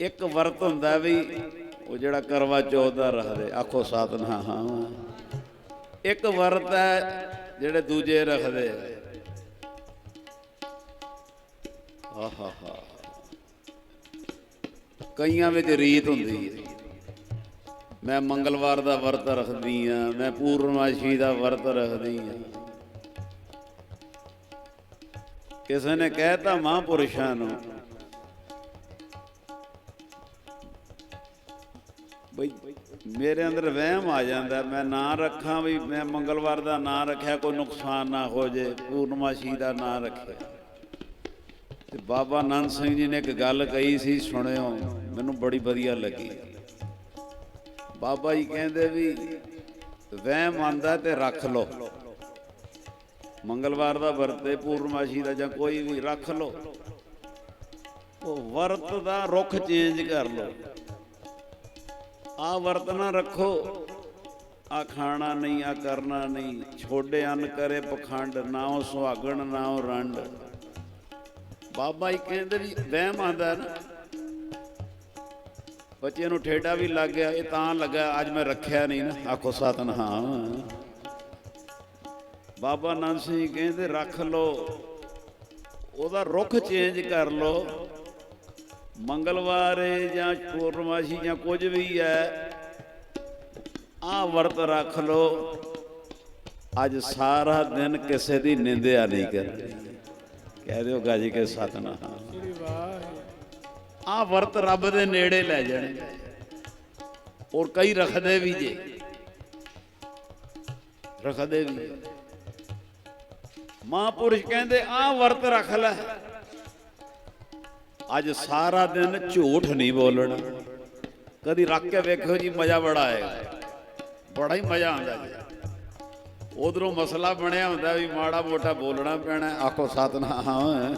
ਇੱਕ ਵਰਤ ਹੁੰਦਾ ਵੀ ਉਹ ਜਿਹੜਾ ਕਰਵਾ ਚੌਥ ਦਾ ਰੱਖਦੇ, ਆਖੋ ਸਤਨਾਮ ਹਾਂ ਇੱਕ ਵਰਤ ਹੈ ਜਿਹੜੇ ਦੂਜੇ ਰੱਖਦੇ। ਆਹਾ ਹਾ ਕਈਆਂ ਵਿੱਚ ਰੀਤ ਹੁੰਦੀ ਹੈ। ਮੈਂ ਮੰਗਲਵਾਰ ਦਾ ਵਰਤ ਰੱਖਦੀ ਆ ਮੈਂ ਪੂਰਨਮਾਸ਼ੀ ਦਾ ਵਰਤ ਰੱਖਦੀ ਆ ਕਿਸੇ ਨੇ ਕਹਿਤਾ ਮਹਾਂਪੁਰਸ਼ਾਂ ਨੂੰ ਬਈ, ਮੇਰੇ ਅੰਦਰ ਵਹਿਮ ਆ ਜਾਂਦਾ, ਮੈਂ ਨਾਂ ਰੱਖਾਂ ਵੀ ਮੈਂ ਮੰਗਲਵਾਰ ਦਾ ਨਾਂ ਰੱਖਿਆ, ਕੋਈ ਨੁਕਸਾਨ ਨਾ ਹੋ ਜੇ ਪੂਰਨਮਾਸ਼ੀ ਦਾ ਨਾਂ ਰੱਖਿਆ। ਤੇ ਬਾਬਾ ਨੰਦ ਸਿੰਘ ਜੀ ਨੇ ਇੱਕ ਗੱਲ ਕਹੀ ਸੀ, ਸੁਣਿਓ, ਮੈਨੂੰ ਬੜੀ ਵਧੀਆ ਲੱਗੀ। ਬਾਬਾ ਜੀ ਕਹਿੰਦੇ ਵੀ, ਵਹਿਮ ਆਂਦਾ ਤੇ ਰੱਖ ਲਓ। ਮੰਗਲਵਾਰ ਦਾ ਵਰਤੇ ਪੂਰਨਮਾਸ਼ੀ ਦਾ ਜਾਂ ਕੋਈ ਵੀ, ਰੱਖ ਲਓ। ਉਹ ਵਰਤ ਦਾ ਰੁਖ ਚੇਂਜ ਕਰ ਲਓ। ਆ ਵਰਤਨਾ ਰੱਖੋ। ਆ ਖਾਣਾ ਨਹੀਂ, ਆ ਕਰਨਾ ਨਹੀਂ। ਛੋਡੇ ਅੰਨ ਕਰੇ ਪਖੰਡ, ਨਾ ਉਹ ਸੁਹਾਗਣ, ਨਾ ਉਹ ਰੰਡ। ਬਾਬਾ ਜੀ ਕਹਿੰਦੇ ਵੀ ਵਹਿਮ ਆਂਦਾ ਨਾ। ਬੱਚੇ ਨੂੰ ਠੇਡਾ ਵੀ ਲੱਗ ਗਿਆ, ਇਹ ਤਾਂ ਲੱਗਾ, ਅੱਜ ਮੈਂ ਰੱਖਿਆ ਨਹੀਂ ਨਾ। ਆਖੋ ਸਤਨਾਮ। ਬਾਬਾ ਨੰਦ ਸਿੰਘ ਜੀ ਕਹਿੰਦੇ, ਰੱਖ ਲੋ ਉਹਦਾ ਰੁਖ ਚੇਂਜ ਕਰ ਲੋ ਮੰਗਲਵਾਰ ਜਾਂ ਪੂਰਨਮਾਸ਼ੀ ਜਾਂ ਕੁਝ ਵੀ ਹੈ ਆ ਵਰਤ ਰੱਖ ਲੋ ਅੱਜ ਸਾਰਾ ਦਿਨ ਕਿਸੇ ਦੀ ਨਿੰਦਿਆ ਨਹੀਂ ਕਰਨੀ। ਕਹਿ ਦਿਓ ਗਾਜੀ ਕੇ ਸਤਨਾਮ। ਆ ਵਰਤ ਰੱਬ ਦੇ ਨੇੜੇ ਲੈ ਜਾਣੇ। ਔਰ ਕਈ ਰੱਖਦੇ ਵੀ ਜੇ। ਰੱਖਦੇ ਵੀ ਮਹਾਂਪੁਰਸ਼ ਕਹਿੰਦੇ ਆ ਵਰਤ ਰੱਖ ਲੈ। ਅੱਜ ਸਾਰਾ ਦਿਨ ਝੂਠ ਨਹੀਂ ਬੋਲਣਾ। ਕਦੀ ਰੱਖ ਕੇ ਵੇਖੋ ਜੀ, ਮਜ਼ਾ ਬੜਾ ਆਏਗਾ। ਬੜਾ ਹੀ ਮਜ਼ਾ ਆਉਂਦਾ ਜੀ। ਉਧਰੋਂ ਮਸਲਾ ਬਣਿਆ ਹੁੰਦਾ ਵੀ ਮਾੜਾ ਮੋਟਾ ਬੋਲਣਾ ਪੈਣਾ, ਆਖੋ ਸਤਨਾਮ।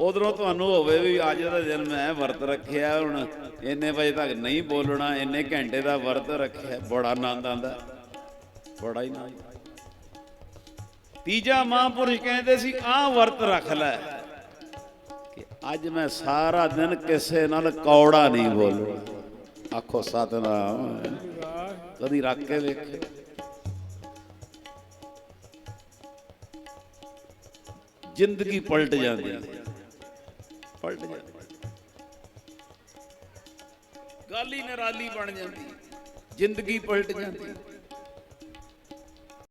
ਉਧਰੋਂ ਤੁਹਾਨੂੰ ਹੋਵੇ ਵੀ ਅੱਜ ਦਾ ਦਿਨ ਮੈਂ ਵਰਤ ਰੱਖਿਆ, ਹੁਣ ਇੰਨੇ ਵਜੇ ਤੱਕ ਨਹੀਂ ਬੋਲਣਾ, ਇੰਨੇ ਘੰਟੇ ਦਾ ਵਰਤ ਰੱਖਿਆ, ਬੜਾ ਆਨੰਦ ਆਂਦਾ ਬੜਾ ਹੀ ਆਨੰਦ। ਤੀਜਾ ਮਹਾਂਪੁਰਸ਼ ਕਹਿੰਦੇ ਸੀ, ਆਹ ਵਰਤ ਰੱਖ ਲੈ। ਕਿ ਅੱਜ ਮੈਂ ਸਾਰਾ ਦਿਨ ਕਿਸੇ ਨਾਲ ਕੌੜਾ ਨਹੀਂ ਬੋਲਣਾ ਆਖੋ ਸਤਨਾਮ। ਕਦੀ ਰੱਖ ਕੇ ਵੇਖੇ। ਜ਼ਿੰਦਗੀ ਪਲਟ ਜਾਂਦੀ। ਪਲਟ ਜਾਂਦੀ। ਗੱਲ ਹੀ ਨਰਾਲੀ ਬਣ ਜਾਂਦੀ। ਜ਼ਿੰਦਗੀ ਪਲਟ ਜਾਂਦੀ।